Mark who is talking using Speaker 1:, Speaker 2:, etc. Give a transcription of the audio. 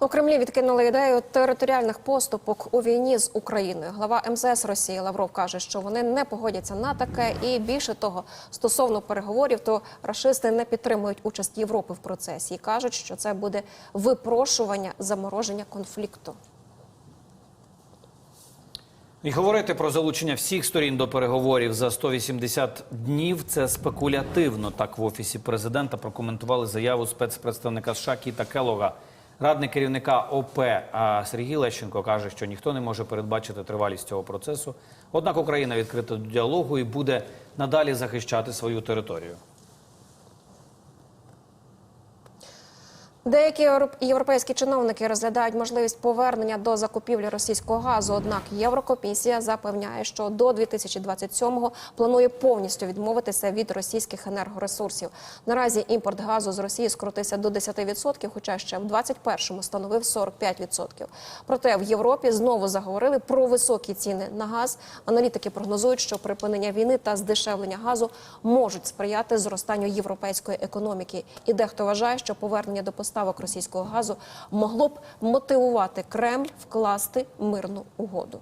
Speaker 1: У Кремлі відкинули ідею територіальних поступок у війні з Україною. Глава МЗС Росії Лавров каже, що вони не погодяться на таке, і більше того, стосовно переговорів, то рашисти не підтримують участь Європи в процесі і кажуть, що це буде випрошування замороження конфлікту.
Speaker 2: І говорити про залучення всіх сторін до переговорів за 180 днів це спекулятивно. Так в офісі президента прокоментували заяву спецпредставника США Кіта Келога. Радник керівника ОП Сергій Лещенко каже, що ніхто не може передбачити тривалість цього процесу. Однак Україна відкрита до діалогу і буде надалі захищати свою територію.
Speaker 1: Деякі європейські чиновники розглядають можливість повернення до закупівлі російського газу. Однак Єврокомісія запевняє, що до 2027-го планує повністю відмовитися від російських енергоресурсів. Наразі імпорт газу з Росії скоротився до 10%, хоча ще в 2021-му становив 45%. Проте в Європі знову заговорили про високі ціни на газ. Аналітики прогнозують, що припинення війни та здешевлення газу можуть сприяти зростанню європейської економіки. І дехто вважає, що повернення до поставок російського газу могло б мотивувати Кремль вкласти мирну угоду.